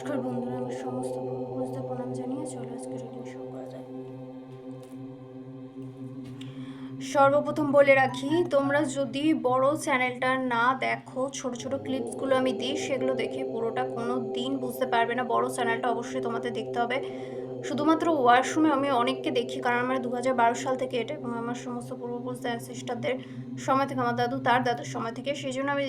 নমস্কার বন্ধুরা, আমি সমস্ত প্রণাম জানিয়ে চলে আজকে করা যায় সর্বপ্রথম বলে রাখি, তোমরা যদি বড় চ্যানেলটা না দেখো, ছোট ছোট ক্লিপসগুলো আমি দিই, সেগুলো দেখে পুরোটা কোনো দিন বুঝতে পারবে না। বড় চ্যানেলটা অবশ্যই তোমাদের দেখতে হবে। শুধুমাত্র ওয়াশরুমে আমি অনেককে দেখি, কারণ আমার দু হাজার বারো সাল থেকে এটা এবং আমার সমস্ত পূর্বপুরুষ অ্যানসিস্টারদের সময় থেকে, আমার দাদু তার দাদুর সময় থেকে, সেই জন্য আমি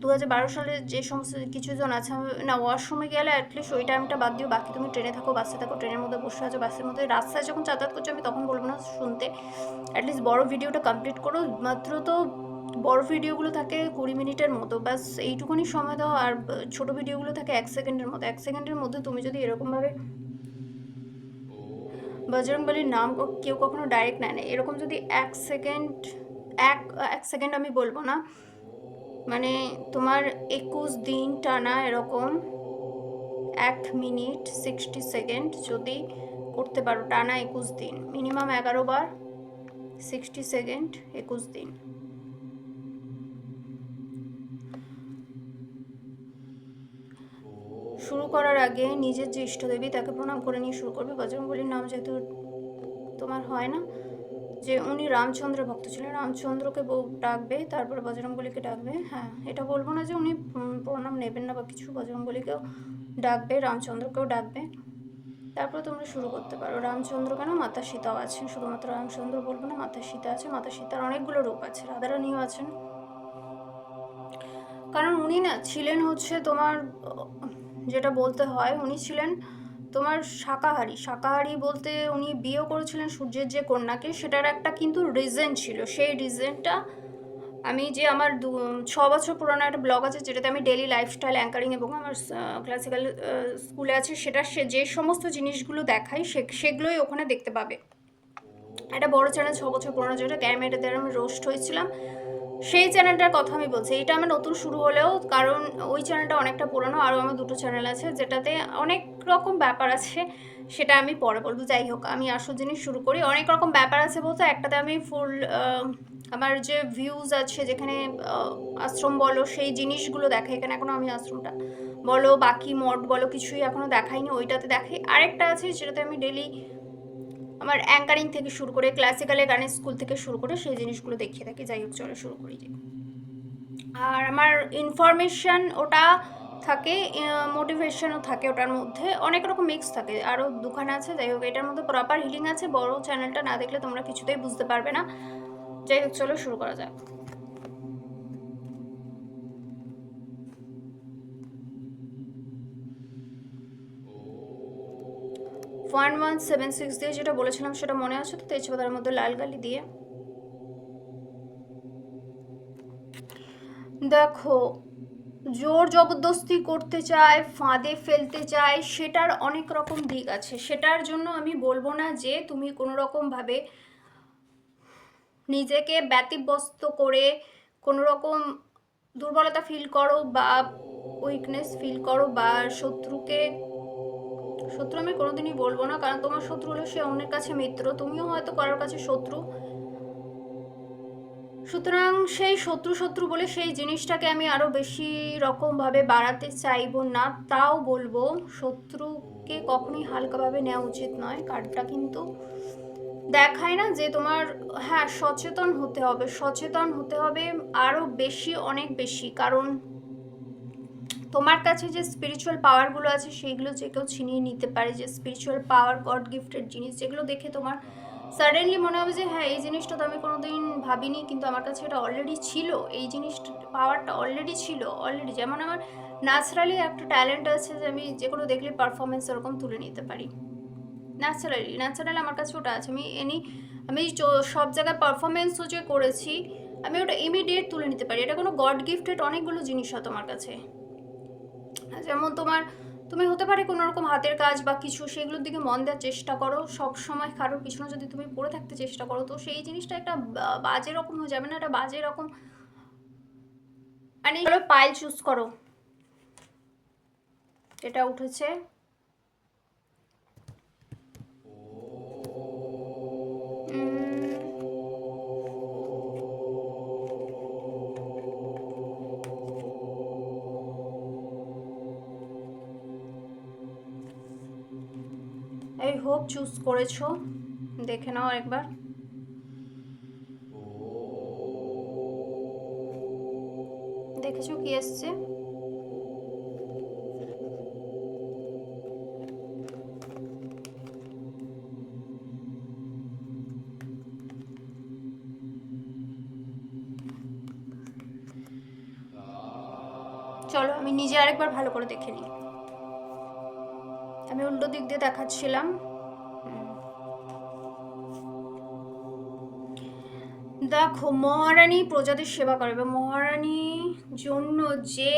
দু হাজার বারো সালে যে সমস্ত কিছুজন আছে না ওয়াশরুমে গেলে অ্যাটলিস্ট ওই টাইমটা বাদ দিও, বাকি তুমি ট্রেনে থাকো, বাসে থাকো, ট্রেনের মধ্যে বসে আছো, বাসের মধ্যে রাস্তায় যখন যাতায়াত করছ, আমি তখন বলব না, শুনতে। অ্যাটলিস্ট বড় ভিডিওটা কমপ্লিট করো, মাত্র তো বড় ভিডিওগুলো থাকে কুড়ি মিনিটের মতো, ব্যাস এইটুকুনি সময় দাও, আর ছোট ভিডিওগুলো থাকে এক সেকেন্ডের মতো, এক সেকেন্ডের মধ্যে তুমি যদি এরকমভাবে বজরংবলির নাম কেউ কখনো ডাইরেক্ট নেয় না। এরকম যদি এক সেকেন্ড এক এক সেকেন্ড আমি বলব না মানে তোমার একুশ দিন টানা এরকম এক মিনিট সিক্সটি সেকেন্ড যদি করতে পারো, টানা একুশ দিন মিনিমাম এগারো বার সিক্সটি সেকেন্ড একুশ দিন। শুরু করার আগে নিজের যে ইষ্টদেবী, তাকে প্রণাম করে নিয়ে শুরু করবে। বজরংবলির নাম যেহেতু তোমার হয় না, যে উনি রামচন্দ্রের ভক্ত ছিলেন। রামচন্দ্রকে ডাকবে, তারপরে বজরংবলীকে ডাকবে। হ্যাঁ এটা বলব না যে উনি প্রণাম নেবেন না বা কিছু, বজরংবলীকেও ডাকবে, রামচন্দ্রকেও ডাকবে। তারপরে তোমরা শুরু করতে পারো। রামচন্দ্র কেন? মাতা সীতাও আছেন। শুধুমাত্র রামচন্দ্র বলব না, মাতা সীতা আছে। মাতা সীতার অনেকগুলো রূপ আছে। রাধারানীও আছেন। কারণ উনি না ছিলেন হচ্ছে তোমার যেটা বলতে হয়, উনি ছিলেন তোমার শাকাহারি। শাকাহারি বলতে উনি বিয়েও করেছিলেন সূর্যের যে কন্যাকে, সেটার একটা কিন্তু রিজন ছিল। সেই রিজনটা আমি যে আমার দু, ছ বছর পুরনো একটা ব্লগ আছে, যেটাতে আমি ডেলি লাইফস্টাইল অ্যাঙ্কারিং এবং আমার ক্লাসিক্যাল স্কুলে আছে, সেটা সে যে সমস্ত জিনিসগুলো দেখাই সে, সেগুলোই ওখানে দেখতে পাবে। একটা বড় চ্যানেল ছ বছর পুরনো, যেটা ক্যামেরাতে আমি রোস্ট হয়েছিলাম। সেই চ্যানেলটার কথা আমি বলছি। এটা আমার নতুন শুরু হলেও, কারণ ওই চ্যানেলটা অনেকটা পুরনো, আরও আমার দুটো চ্যানেল আছে, যেটাতে অনেক রকম ব্যাপার আছে, সেটা আমি পরে বলব। যাই হোক, আমি আসল জিনিস শুরু করি। অনেক রকম ব্যাপার আছে বলতে, একটাতে আমি ফুল আমার যে ভিউজ আছে, যেখানে আশ্রম বলো, সেই জিনিসগুলো দেখে এখানে এখনও আমি আশ্রমটা বলো, বাকি মঠ বলো, কিছুই এখনও দেখাইনি, ওইটাতে দেখাই। আরেকটা আছে যেটাতে আমি ডেলি আমার অ্যাঙ্কারিং থেকে শুরু করে ক্লাসিক্যালে গানের স্কুল থেকে শুরু করে সেই জিনিসগুলো দেখিয়ে থাকি, যাই হোক চলে শুরু করি আর আমার ইনফরমেশান ওটা থাকে মোটিভেশনও থাকে ওটার মধ্যে, অনেক রকম মিক্স থাকে আরও দুখানা আছে, যাই হোক এটার মধ্যে প্রপার হিলিং আছে, বড় চ্যানেলটা না দেখলে তোমরা কিছুতেই বুঝতে পারবে না। যাই হোক চলো শুরু করা যাক। ওয়ান ওয়ান সেভেন সিক্স দিয়ে যেটা বলেছিলাম সেটা মনে আছে তো তেজপাতার মধ্যে লাল গালি দিয়ে? দেখো, জোর জবরদস্তি করতে চায়, ফাঁদে ফেলতে চায়, সেটার অনেক রকম দিক আছে। সেটার জন্য আমি বলব না যে তুমি কোনো রকমভাবে নিজেকে ব্যতিব্যস্ত করে কোনো রকম দুর্বলতা ফিল করো বা উইকনেস ফিল করো বা শত্রুকে শত্রু আমি কোনোদিনই বলব না, কারণ তোমার শত্রু হলো সে অন্যের কাছে মিত্র। তুমিও হয়তো কারোর কাছে শত্রু। সুতরাং সেই শত্রু শত্রু বলে সেই জিনিসটাকে আমি আরও বেশি রকমভাবে বাড়াতে চাইব না, তাও বলব শত্রুকে কখনোই হালকাভাবে নেওয়া উচিত নয় কার্ডটা কিন্তু দেখায় না যে তোমার হ্যাঁ সচেতন হতে হবে। সচেতন হতে হবে আরও বেশি, অনেক বেশি। কারণ তোমার কাছে যে স্পিরিচুয়াল পাওয়ারগুলো আছে সেইগুলো যে কেউ ছিনিয়ে নিতে পারে, যে স্পিরিচুয়াল পাওয়ার গড গিফটেড জিনিস, যেগুলো দেখে তোমার সাডেনলি মনে হবে যে হ্যাঁ এই জিনিসটা তো আমি কোনোদিন ভাবিনি, কিন্তু আমার কাছে এটা অলরেডি ছিল। এই জিনিসটা পাওয়ারটা অলরেডি ছিল অলরেডি যেমন আমার ন্যাচারালি একটা ট্যালেন্ট আছে যে, আমি যে কোনো দেখলে পারফরমেন্স ওরকম তুলে নিতে পারি। ন্যাচারালি ন্যাচারাল আমার কাছে ওটা আছে। আমি এনি আমি সব জায়গায় পারফরমেন্সও যে করেছি, আমি ওটা ইমিডিয়েট তুলে নিতে পারি। এটা কোনো গড গিফটেড অনেকগুলো জিনিস হয় তোমার কাছে। যেমন তোমার, তুমি হতে পারে কোনো রকম হাতের কাজ বা কিছু, সেগুলোর দিকে মন দেওয়ার চেষ্টা করো। সব সময় কারোর পিছনে যদি তুমি পড়ে থাকতে চেষ্টা করো, তো সেই জিনিসটা একটা বাজে রকম হয়ে যাবে না, একটা বাজে রকম মানে পাইল চুজ করো। এটা উঠেছে। হোপ চুজ করেছ? দেখে নাও একবার। দেখেছ কি এসছে? চলো, আমি নিজে আরেকবার ভালো করে দেখে নিই। আমি উল্টো দিক দিয়ে দেখাচ্ছিলাম। মহারানী প্রজাদের সেবা করবে মহারানী জন্য যে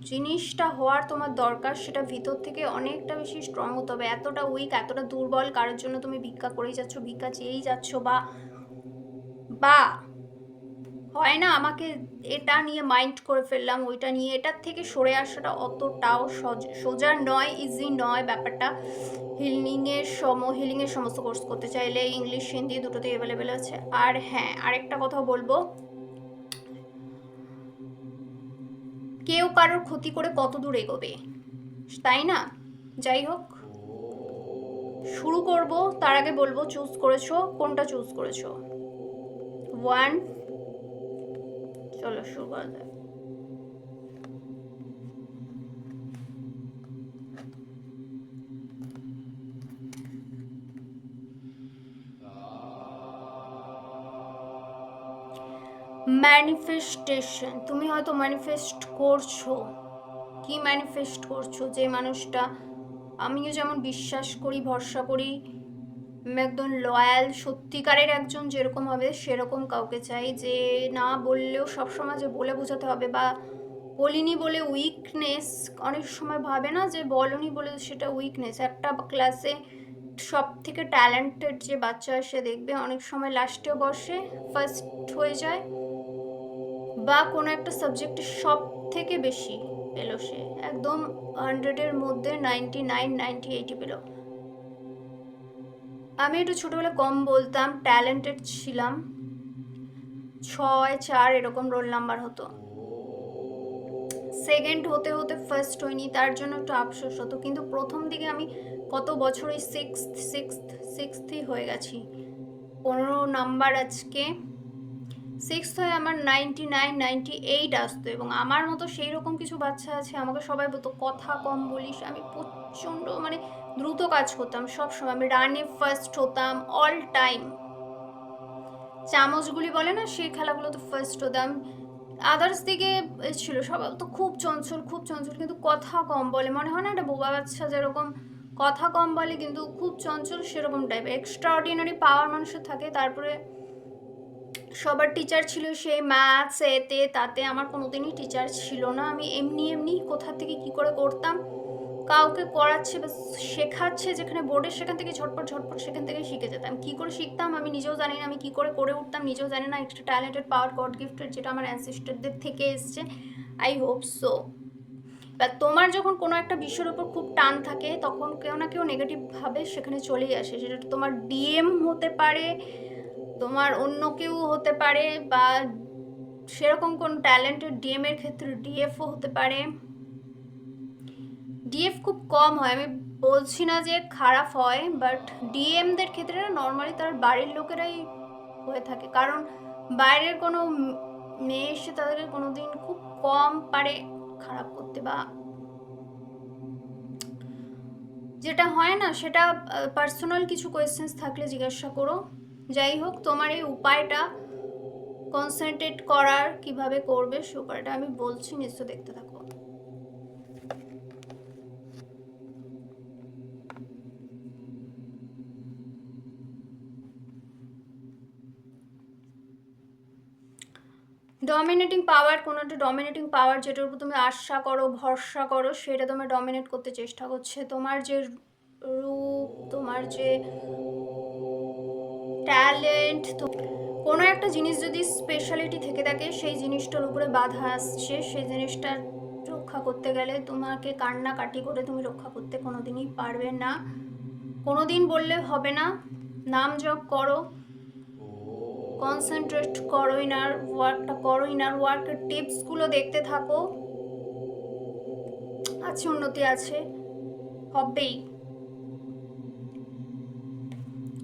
জিনিসটা হওয়ার তোমার দরকার, সেটা ভিতর থেকে অনেকটা বেশি স্ট্রং হতে হবে। এতটা উইক এতটা দুর্বল, কারোর জন্য তুমি ভিক্ষা করেই যাচ্ছ, ভিক্ষা চেয়েই যাচ্ছ বা বা হয় না? আমাকে এটা নিয়ে মাইন্ড করে ফেললাম, ওইটা নিয়ে। এটার থেকে সরে আসাটা অতটাও সজ- সোজা নয় ইজি নয় ব্যাপারটা। হিলিংয়ের সম হিলিংয়ের সমস্ত কোর্স করতে চাইলে ইংলিশ হিন্দি দুটোতেই অ্যাভেলেবেল আছে। আর হ্যাঁ আরেকটা কথা বলব। কেউ কারোর ক্ষতি করে কত দূর এগোবে, তাই না? যাই হোক, শুরু করব, তার আগে বলব চুজ করেছ, কোনটা চুজ করেছ? ওয়ান চলো শুরু করা যাক ম্যানিফেস্টেশন তুমি হয়তো ম্যানিফেস্ট করছ। কি ম্যানিফেস্ট করছ? যে মানুষটা, আমিও যেমন বিশ্বাস করি, ভরসা করি একদম লয়াল সত্যিকারের একজন যেরকম হবে, সেরকম কাউকে চাই যে না বললেও সবসময় যে বলে বোঝাতে হবে বা বলিনি বলে উইকনেস অনেক সময় ভাবে না যে বলনি বলে সেটা উইকনেস একটা ক্লাসে সব থেকে ট্যালেন্টেড যে বাচ্চা সে দেখবে অনেক সময় লাস্টেও বসে ফার্স্ট হয়ে যায় বা কোনো একটা সাবজেক্টে সব থেকে বেশি পেল সে। একদম হান্ড্রেডের মধ্যে নাইনটি নাইন নাইনটি এইটি পেল। আমি একটু ছোটোবেলায় কম বলতাম ট্যালেন্টেড ছিলাম। ছয়, চার এরকম রোল নাম্বার হতো। সেকেন্ড হতে হতে ফার্স্ট হয়নি, তার জন্য একটু আফসোস হতো। কিন্তু প্রথম দিকে আমি কত বছর ওই সিক্স সিক্স সিক্সথই হয়ে গেছি। পনেরো নাম্বার আজকে। সিক্স হয়ে আমার নাইনটি নাইন নাইনটি এইট আসতো এবং আমার মতো সেই রকম কিছু বাচ্চা আছে, আমাকে সবাই বলতো, কথা কম বলিস। আমি প্রচণ্ড মানে দ্রুত কাজ করতাম সব সময় আমি রানে ফার্স্ট হতাম অল টাইম চামচগুলি বলে না, সেই খেলাগুলোতে ফার্স্ট হতাম। আদার্স দিকে ছিল সবাই তো খুব চঞ্চল খুব চঞ্চল, কিন্তু কথা কম বলে। মনে হয় না একটা বোবা বাচ্চা যেরকম কথা কম বলে, কিন্তু খুব চঞ্চল সেরকম টাইপের এক্সট্রা অর্ডিনারি পাওয়ার মানুষের থাকে, তারপরে সবার টিচার ছিল সেই ম্যাথস এতে, তাতে, আমার কোনোদিনই টিচার ছিল না। আমি এমনি এমনি কোথা থেকে কি করে করতাম কাউকে করাচ্ছে বা শেখাচ্ছে যেখানে বোর্ডে, সেখান থেকে ঝটপট ঝটপট সেখান থেকে শিখে যেতাম কি করে শিখতাম আমি নিজেও জানি না, আমি কি করে করে উঠতাম নিজেও জানি না। Extra talented power god gifted যেটা আমার অ্যানসিস্টারদের থেকে এসছে। আই হোপ সো বা তোমার যখন কোনো একটা বিষয়ের উপর খুব টান থাকে, তখন কেউ না কেউ নেগেটিভভাবে সেখানে চলেই আসে। সেটা তোমার ডিএম হতে পারে, তোমার অন্য কেউ হতে পারে বা সেরকম কোন ট্যালেন্টেড ডিএম এর ক্ষেত্রে ডিএফও হতে পারে। ডিএফ খুব কম হয়। আমি বলছি না যে খারাপ হয় বাট ডিএমদের ক্ষেত্রে না নর্মালি তার বাড়ির লোকেরাই হয়ে থাকে। কারণ বাইরের কোনো মেয়ে এসে তাদেরকে কোনো দিন খুব কম পারে খারাপ করতে বা যেটা হয় না, সেটা পার্সোনাল কিছু কোয়েশ্চেন্স থাকলে জিজ্ঞাসা করো। যাই হোক, তোমার এই উপায়টা কনসেন্ট্রেট করার কীভাবে করবে সে উপায়টা আমি বলছি নিশ্চয় দেখতে থাকো। ডমিনেটিং পাওয়ার কোনো একটা ডমিনেটিং পাওয়ার যেটার উপর তুমি আশা করো, ভরসা করো, সেটা তোমার ডমিনেট করতে চেষ্টা করছে। তোমার যে রূপ, তোমার যে ট্যালেন্ট কোনো একটা জিনিস যদি স্পেশালিটি থেকে থাকে, সেই জিনিসটার উপরে বাধা আসছে। সেই জিনিসটা রক্ষা করতে গেলে তোমাকে কান্নাকাটি করে তুমি রক্ষা করতে কোনো দিনই পারবে না। কোনো দিন বললে হবে না, নাম জপ করো। কনসেন্ট্রেট করো ইনার ওয়ার্কটা করো ইনার ওয়ার্কের টিপসগুলো দেখতে থাকো। আছে, উন্নতি আছে, হবেই।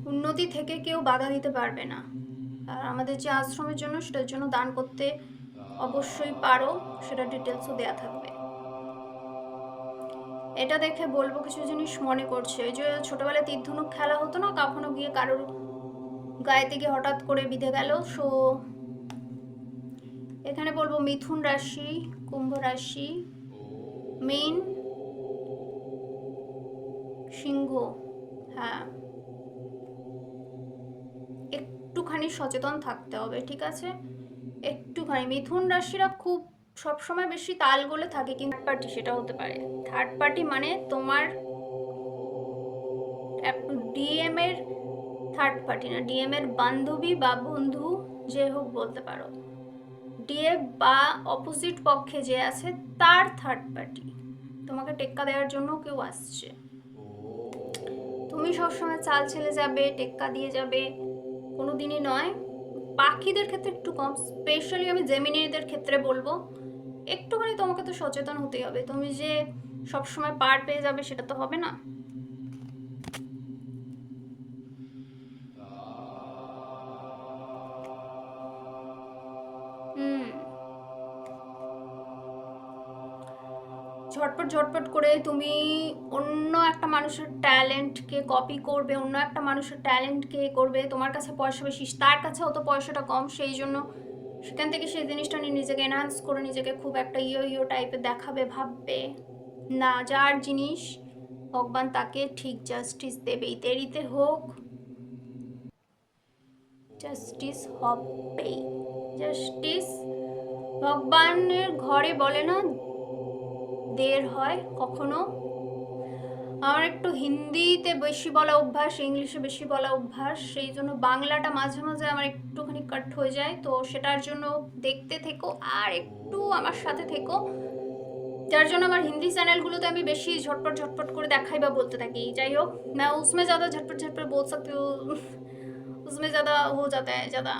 উন্নতি থেকে কেউ বাধা দিতে পারবে না। আর আমাদের যে আশ্রমের জন্য, সেটার জন্য দান করতে অবশ্যই পারো সেটা ডিটেলসও দেয়া থাকবে। এটা দেখে বলব, কিছু জিনিস মনে করছে। ওই যে ছোটবেলায় তীর ধনুক খেলা হতো না, কখনো গিয়ে কারোর গায়ে থেকে হঠাৎ করে বিঁধে গেল। সো এখানে বলব মিথুন রাশি, কুম্ভ রাশি মেইন সিংহ হ্যাঁ। একটুখানি সচেতন থাকতে হবে, ঠিক আছে? একটুখানি। মিথুন রাশিরা খুব সবসময় বেশি তাল গলে থাকে, কিন্তু থার্ড পার্টি সেটা হতে পারে। থার্ড পার্টি মানে তোমার ডিএম এর থার্ড পার্টি না ডিএম এর বান্ধবী বা বন্ধু যে হোক বলতে পারো। ডিএ বা অপোজিট পক্ষে যে আছে, তার থার্ড পার্টি তোমাকে টেক্কা দেওয়ার জন্য কেউ আসছে। তুমি সবসময় চাল ছেলে যাবে, টেক্কা দিয়ে যাবে। কোনো দিনই নয়, পাখিদের ক্ষেত্রে একটু কম স্পেশালি আমি জেমিনিদের ক্ষেত্রে বলব, একটুখানি তোমাকে তো সচেতন হতেই হবে। তুমি যে সবসময় পার পেয়ে যাবে, সেটা তো হবে না। ঝটপট ঝটপট করে তুমি অন্য একটা মানুষের ট্যালেন্টকে কপি করবে, অন্য একটা মানুষের ট্যালেন্টকে করবে, তোমার কাছে পয়সা বেশি, তার কাছে অত পয়সাটা কম, সেই জন্য সেখান থেকে সেই জিনিসটা নিয়ে নিজেকে এনহান্স করে নিজেকে খুব একটা ইয়ো ইয়ো টাইপের দেখাবে, ভাববে। না, যার জিনিস ভগবান তাকে ঠিক জাস্টিস দেবেই, দেরিতে হোক জাস্টিস হবেই। জাস্টিস ভগবানের ঘরে বলে না দের হয় কখনো আমার একটু হিন্দিতে বেশি বলা অভ্যাস ইংলিশে বেশি বলা অভ্যাস সেই জন্য বাংলাটা মাঝে মাঝে আমার একটুখানি কাট হয়ে যায় তো সেটার জন্য দেখতে থেকো আর একটু আমার সাথে থেকো যার জন্য আমার হিন্দি চ্যানেলগুলোতে আমি বেশি ঝটপট ঝটপট করে দেখাই বা বলতে থাকি যাই হোক मैं उसमें ज़्यादा झटपट झटपट बोल सकती हूँ उसमें ज़्यादा हो जाता है ज़्यादा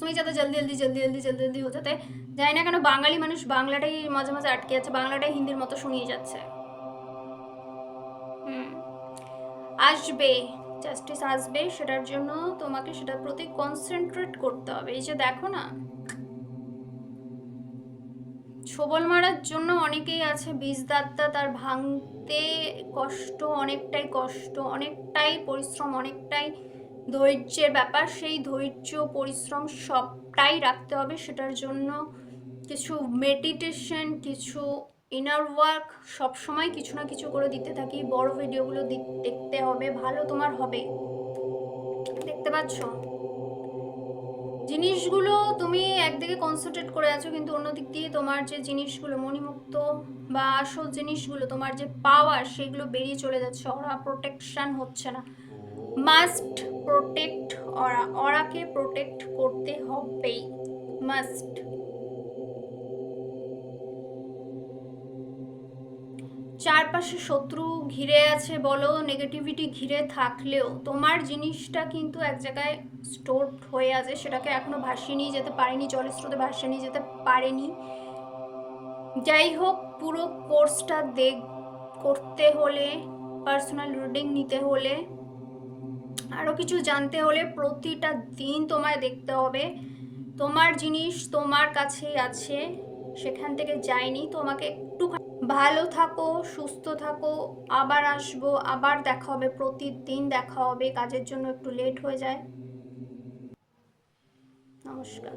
সময় যাতে জলদি জলদি জলদি জলদি জলদি জলদি হতে। থাকে জানি না কেন বাঙালি মানুষ বাংলাটাই মাঝে মাঝে আটকে যাচ্ছে বাংলাটাই হিন্দির মতো শুনিয়ে যাচ্ছে। আসবে জাস্টিস আসবে, সেটার জন্য তোমাকে সেটার প্রতি কনসেন্ট্রেট করতে হবে। এই যে দেখো না, ছোবল মারার জন্য অনেকেই আছে বীজদাত্তা তার ভাঙতে কষ্ট, অনেকটাই কষ্ট, অনেকটাই পরিশ্রম, অনেকটাই ধৈর্যের ব্যাপার, সেই ধৈর্য, পরিশ্রম সবটাই রাখতে হবে। সেটার জন্য কিছু মেডিটেশন কিছু ইনার ওয়ার্ক সবসময় কিছু না কিছু করে দিতে থাকি। বড় ভিডিওগুলো দেখতে হবে, ভালো তোমার হবে। দেখতে পাচ্ছ? জিনিসগুলো তুমি একদিকে কনসেন্ট্রেট করে আছো, কিন্তু অন্যদিক দিয়ে তোমার যে জিনিসগুলো, মণিমুক্ত বা আসল জিনিসগুলো, তোমার যে পাওয়ার সেগুলো বেরিয়ে চলে যাচ্ছে। ওরা প্রোটেকশন হচ্ছে না। মাস্ট প্রোটেক্ট অরা অরাকে প্রোটেক্ট করতে হবেই। মাস্ট। চারপাশে শত্রু ঘিরে আছে বলো, নেগেটিভিটি ঘিরে থাকলেও। তোমার জিনিসটা কিন্তু এক জায়গায় স্টোর হয়ে আছে, সেটাকে এখনও ভাসিয়ে নিয়ে যেতে পারেনি, জলের স্রোতে ভাসিয়ে নিয়ে যেতে পারেনি। যাই হোক, পুরো কোর্সটা দেখ, করতে হলে পার্সোনাল রিডিং নিতে হলে আরও কিছু জানতে হলে প্রতিটা দিন তোমায় দেখতে হবে। তোমার জিনিস তোমার কাছেই আছে, সেখান থেকে যায়নি তোমাকে একটু ভালো থাকো, সুস্থ থাকো, আবার আসব, আবার দেখা হবে, প্রতিদিন দেখা হবে, কাজের জন্য একটু লেট হয়ে যায়। নমস্কার।